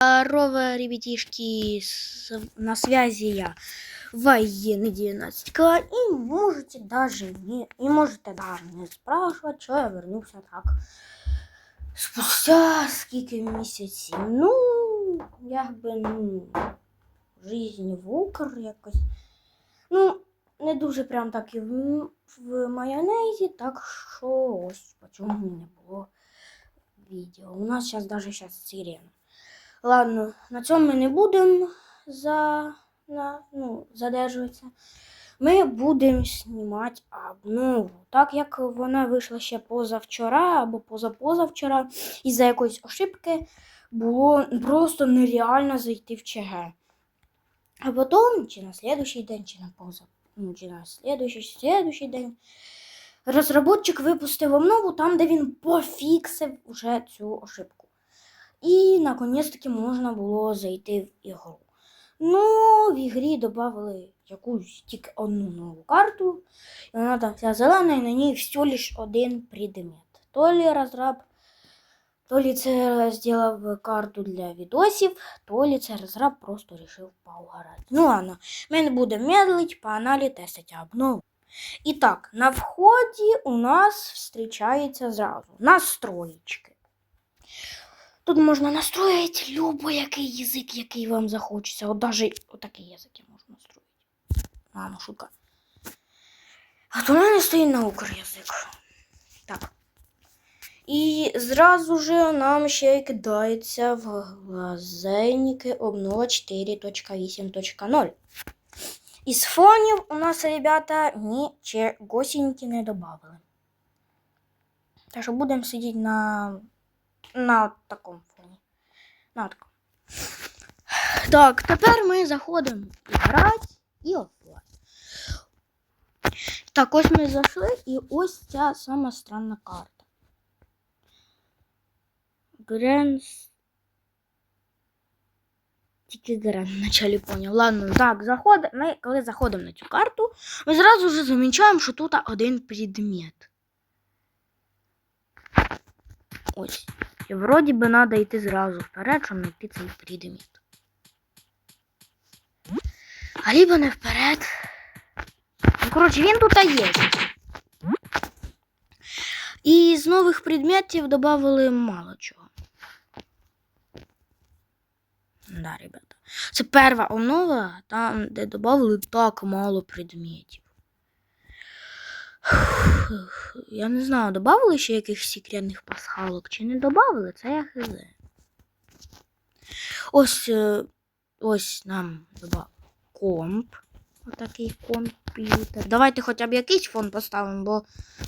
Здорово, ребятишки, с- на связи я, военный 19 и можете даже не, и можете даже не спрашивать, что я вернувся так спустя скільки місяців. Ну, якби, ну, жизнь в Укр якось. Ну, не дуже прям так і в, в майонезі, так що ось по чому не було відео. У нас зараз даже зараз сирена. Ладно, на цьому ми не будемо за, на, ну, задержуватися. Ми будемо знімати обнову. Так як вона вийшла ще позавчора або позапозавчора, із-за якоїсь ошибки було просто нереально зайти в ЧГ. А потім, чи на следующий день, чи на поза, ну, чи на следующий, следующий день, розробник випустив обнову там, де він пофіксив вже цю ошибку. І наконець-таки можна було зайти в ігру. Ну, в ігрі додали якусь тільки одну нову карту. І вона там вся зелена, і на ній всього лиш один предмет. То лі розраб, то лі це зробив карту для відосів, то лі це розраб просто рішив поугарати. Ну ладно, ми не будемо медлить, погнали тестити обнову. І так, на вході у нас зустрічається зразу настроєчки. Тут можна настроїти любой-який язик, який вам захочеться. От даже отакий язик я можу настроїти. А, ну шутка. А то в мене стоїть на укрязик. Так. І зразу же нам ще й кидається в глазенники обнова 4.8.0. Із фонів у нас, ребята, нічегосіньки не додали. Так що будемо сидіти на на такому фоні. На такому. Так, тепер ми заходимо грати і офлайн. Так, ось ми зайшли, і ось ця сама странна карта. Гренс. Тільки Грен вначалі поняв. Ладно, так, заходимо. Ми, коли заходимо на цю карту, ми зразу вже замічаємо, що тут один предмет. Ось. І вроді би треба йти зразу вперед, щоб знайти цей предмет. А либо не вперед. Ну, коротше, він тут є. І з нових предметів додали мало чого. Да, ребята. Це перша основа, там, де додали так мало предметів. Я не знаю, додали ще якихось секретних пасхалок чи не додали, це я хз. Ось е, ось нам додав комп. Отакий комп'ютер. Давайте хоча б якийсь фон поставимо, бо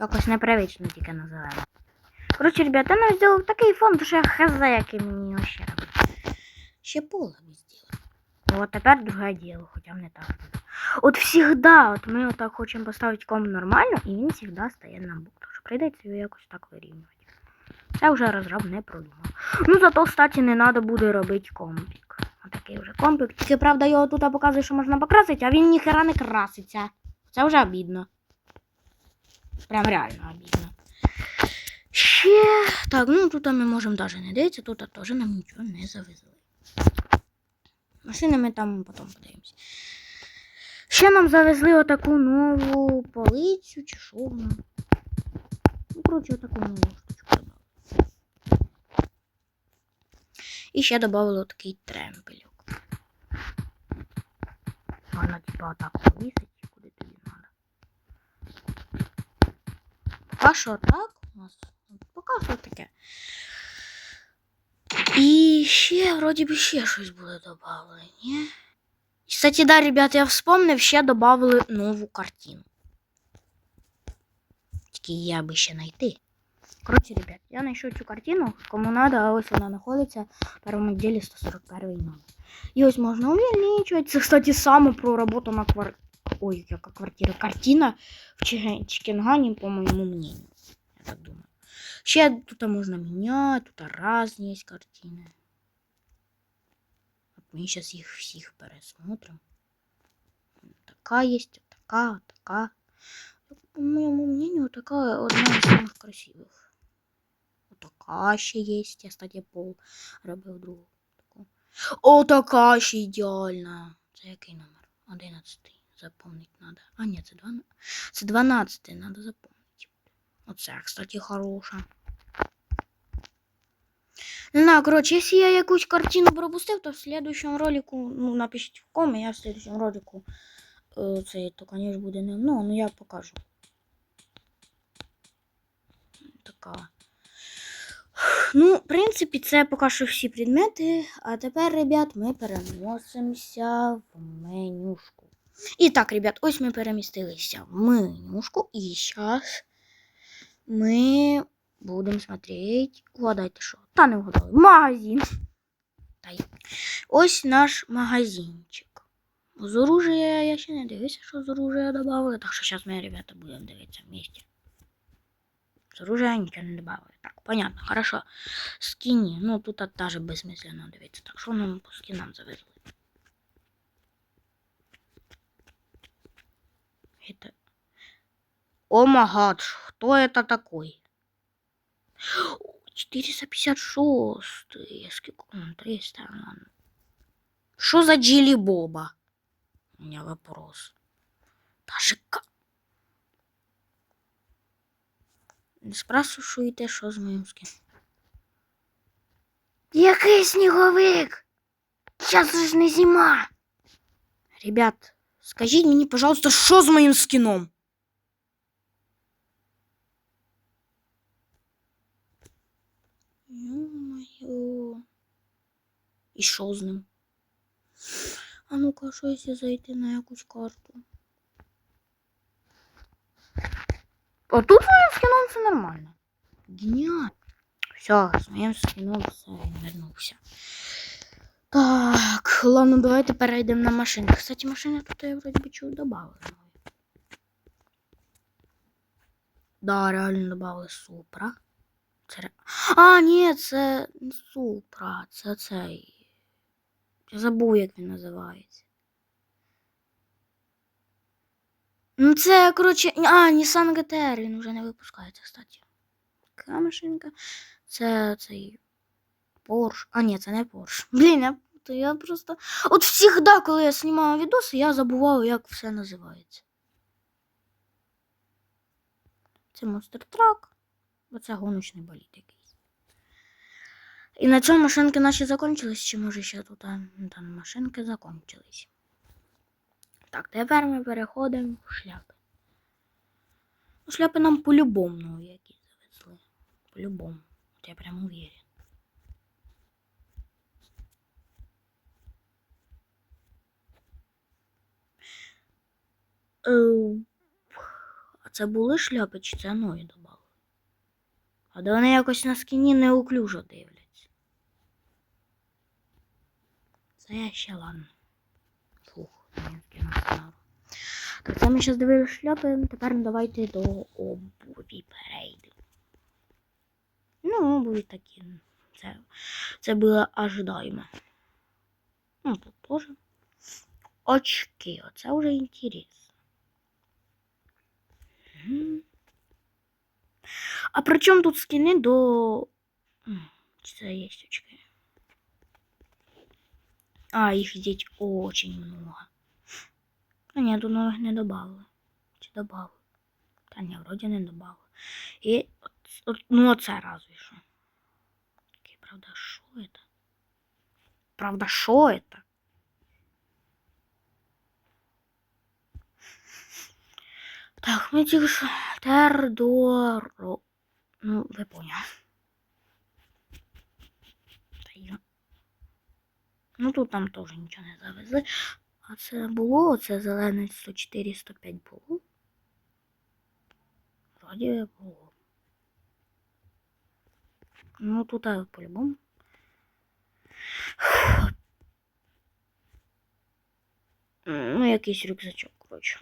якось непривично тільки називаємо. Коротше, ребята, я нам зробив такий фон, що я хз, який мені ще робити. Ще поле би зробив. От тепер друге діло, хоча б не так. От всегда, от ми отак хочемо поставити комп нормально, і він завжди стає на бок. Тож прийдеться його якось так вирівнювати. Це вже розраб не продумав. Ну зато, кстати, не треба буде робити компік. Отакий вже компік. Тільки правда його тут показує, що можна покрасити, а він ніхера не краситься. Це вже обідно. Прям реально обідно. Ще. Так, ну тут ми можемо навіть не дивитися, тут теж нам нічого не завезли. Машини ми там потім подивимося. Ще нам завезли отаку нову полицю чи що вона. Ну, коротше, отаку нову штучку додали. І ще додали отакий тремпельок. Вона типа отак повісить, куди тобі треба. Поки що так у нас. Поки що таке. І ще, вроді би, ще щось буде додали, ні? Кстати, да, ребят, я вспомнив, ще додали нову картину. Тільки її аби ще знайти. Коротше, ребят, я знайшов цю картину, кому надо, а ось вона знаходиться в першому відділі 141 номер. І ось можна увеличувати. Це, кстати, саме проработана квар... Ой, яка квартира. Картина в Чиген- Чикенгані, по моєму мнению. Я так думаю. Ще тут можна міняти, тут різні є картини. Ми зараз їх всіх пересмотрим. Така є, така, така. По моєму мнению, така одна із самых красивих. Отака ще є. Я, кстати, пол робив другу. О, така ще ідеальна. Це який номер? Одинадцятий. Запомнити треба. А, ні, це 12. Це 12, треба запомнити. Оце, кстати, хороша. Знаю, коротше, якщо я якусь картину пропустив, то в следующем ролику, ну, напишіть в комі, я в следующем ролику е, це, то, конечно, буде не ну, ну я покажу. Така. Ну, в принципі, це поки що всі предмети. А тепер, ребят, ми переносимося в менюшку. І так, ребят, ось ми перемістилися в менюшку. І зараз ми будемо смотреть. Угадайте, що? Та не вгадали. Магазин. Та й. Ось наш магазинчик. З оружия я ще не дивився, що з оружия додали. Так що зараз ми, ребята, будемо дивитися вместе. С оружия ничего не добавили. Так, понятно, хорошо. Скини. Ну, тут от даже бессмысленно дивиться. Так, что нам по скинам завезли? Это... О магад, кто это такой? 456. Сколько? М, 300. ладно. Что за Джили Боба? У меня вопрос. Даже как? Не спрашуйте, що з моїм скином. Який сніговик? Зараз ж не зима. Ребят, скажіть мені, пожалуйста, що з моїм скіном? І що з ним? А ну-ка, що якщо зайти на якусь карту? А тут моїм скіном все нормально. Геніально. Все, з моїм скіном все вернувся. Так, ладно, давайте перейдемо на машини. Кстати, машини тут я вроді би чого добавили. Да, реально добавили Супра. Це... А, ні, це не Супра, це цей. Забув, як він називається. Ну, це, коротше, а, Nissan GTR, він вже не випускається, кстати. Така машинка. Це цей Porsche. А, ні, це не Porsche. Блін, я, то я просто. От завжди, коли я знімаю відоси, я забуваю, як все називається. Це Monster Truck, бо це гоночний болід якийсь. І на цьому машинки наші закончились, чи може ще тут ну, там машинки закончились. Так, тепер ми переходимо в шляпи. Ну, шляпи нам по-любому якісь завезли. По-любому. От я прям уверен. Е, А це були шляпи, чи це нові додали? А де вони якось на скіні неуклюжо дивляться. Це я ще ладно. Фух, я скину. Так, це ми зараз дивилися шляпи, тепер давайте до обуві перейдемо. Ну, обуві такі. Це, це було ожидаємо. Ну, тут теж. Очки, оце вже інтересно. Мгм. А при чому тут скини до. Чи це є очки? А, їх здесь очень много. А ні, тут нових не добавили. Чи добавили? Та ні, вроді не добавили. І ну оце разве що. Таке, правда, що це? Правда, що це? Так, ми тільки що Тердоро. Ну, ви поняли. Та я. Ну тут нам теж нічого не завезли. А це було, оце зелене 104, 105 було. Вроді було. Ну тут по-любому. Ну, якийсь рюкзачок, коротше.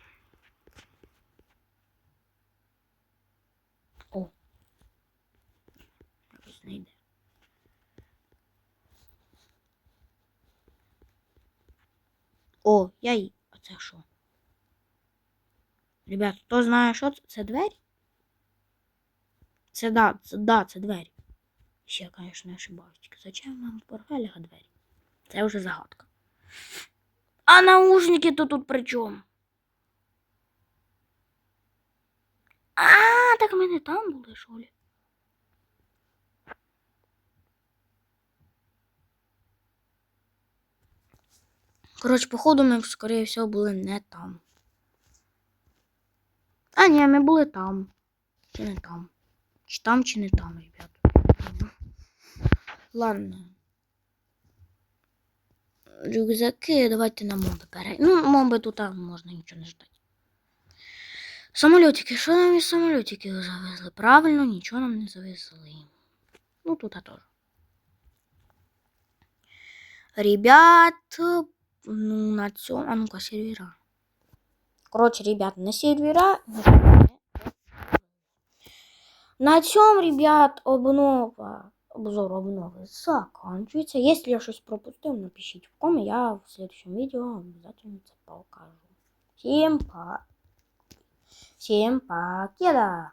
О. Якось не йде. О, я й. А це що? Ребят, хто знає, що це? Це двері? Це да, це да, це двері. Ще, я, не ошибаюсь. Зачем нам в борделях двері? Це вже загадка. А наушники то тут при чому? А, так ми не там були, що ли? Коротше, походу, ми, скоріше всього, були не там. А, ні, ми були там. Чи не там? Чи там, чи не там, ребят. Ладно. Рюкзаки, давайте на моби перейдемо. Ну, моби тут можна нічого не ждати. Самолітики, що нам із самолітиків завезли? Правильно, нічого нам не завезли. Ну, тут теж. Ребят, ну, на цьому. А ну-ка, сервера. Коротше, ребят, на сервера. На цьому, ребят, обнова. Обзор обнови заканчивается. Если я что-то пропустил, напишите в ком, я в следующем видео обязательно это покажу. Всем пока. Всем покеда.